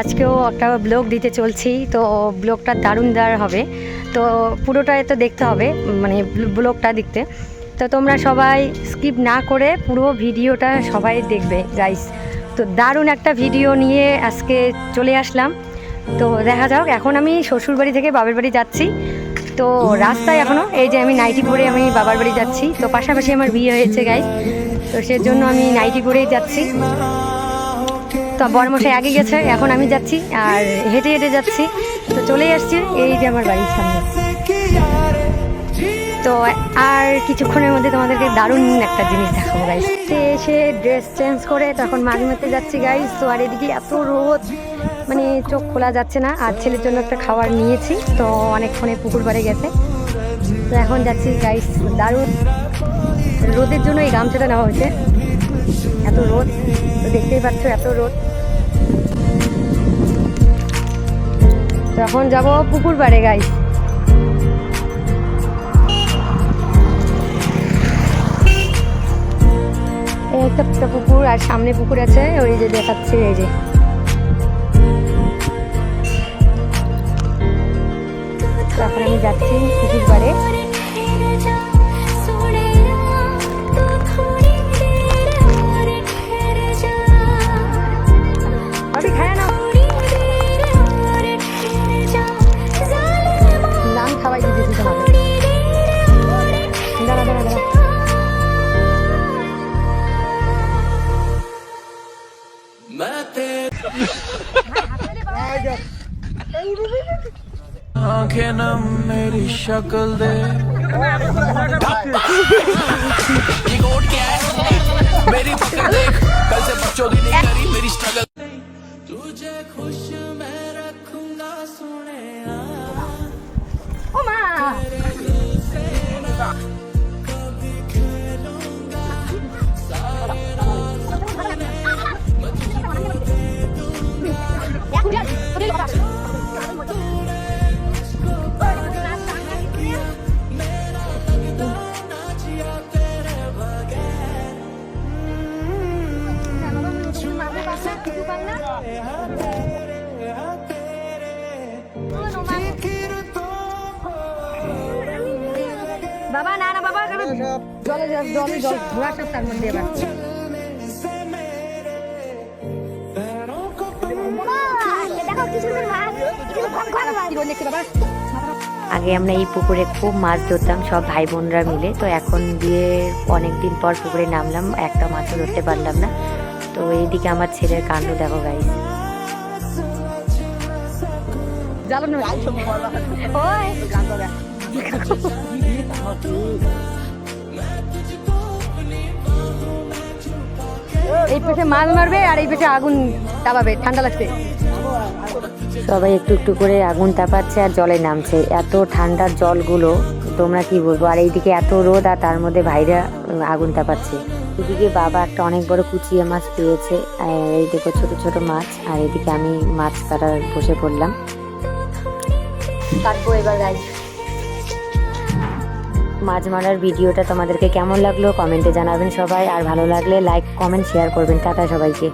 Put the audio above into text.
আজকেও একটা ব্লগ দিতে চলছি। তো ব্লগটা দারুণ দার হবে। তো পুরোটাই তো দেখতে হবে মানে ব্লগটা দেখতে। তো তোমরা সবাই স্কিপ না করে পুরো ভিডিওটা সবাই দেখবে গাইস তো দারুণ একটা ভিডিও নিয়ে আজকে চলে আসলাম। তো দেখা যাক, এখন আমি শ্বশুরবাড়ি থেকে বাবার বাড়ি যাচ্ছি। তো রাস্তায় এখনও এই যে আমি নাইটি পরে আমি বাবার বাড়ি যাচ্ছি। তো পাশাপাশি আমার বিয়ে হয়েছে গাইস তো সেজন্য আমি নাইটি পরেই যাচ্ছি। তো বড়মশাই আগে গেছে, এখন আমি যাচ্ছি আর হেঁটে হেঁটে যাচ্ছি। তো চলে আসছি এই যে আমার বাড়ির সামনে। তো আর কিছুক্ষণের মধ্যে তোমাদেরকে দারুণ একটা জিনিস দেখাবো গাইস এসে ড্রেস চেঞ্জ করে তখন মাঝে মধ্যে যাচ্ছি গাইস তো আর এদিকে এত রোদ মানে চোখ খোলা যাচ্ছে না। আর ছেলের জন্য একটা খাবার নিয়েছি, তো অনেকক্ষণে পুকুর পাড়ে গেছে। তো এখন যাচ্ছি গাইস দারুণ। রোদের জন্য এই গামছাটা নেওয়া হয়েছে। এত রোদ দেখতেই পাচ্ছ এত রোদ। তো এখন যাব পুকুর পাড়ে গাই একটা পুকুর, আর সামনে পুকুর আছে, ওই যে দেখাচ্ছে, এই যে। তো এখন আমি যাচ্ছি পুকুর পাড়ে। आंखें नम मेरी शक्ल दे বাবা, না না, বাবা জলে জল জলে জল সব তার মধ্যে আগে আমরা এই পুকুরে খুব মাছ ধরতাম, সব ভাই বোনরা মিলে। তো এখন বিয়ের অনেক দিন পর পুকুরে নামলাম, একটা মাছও ধরতে পারলাম না। তো এইদিকে আমার ছেলের কাণ্ড দেখো গাইস এই পেছনে মাছ মারবে আর এই পেছনে আগুন তাপাবে ঠান্ডা লাগছে। সবাই একটু একটু করে আগুন তাপাচ্ছে আর জলে নামছে। এত ঠান্ডার জলগুলো তোমরা কি বলব? আর এইদিকে এত রোদ আর তার মধ্যে ভাইরা আগুন তাপাচ্ছে এদিকে বাবা একটা অনেক বড় কুচিয়া মাছ পেয়েছে। এই দেখো ছোট ছোট মাছ। আর এদিকে আমি মাছ কাটার বসে পড়লাম। কাটবো এবার গাই মাছ মারার ভিডিওটা তোমাদেরকে কেমন লাগল? কমেন্টে জানাবেন সবাই। আর ভালো লাগলে লাইক কমেন্ট শেয়ার করবেন। টাটা সবাইকে।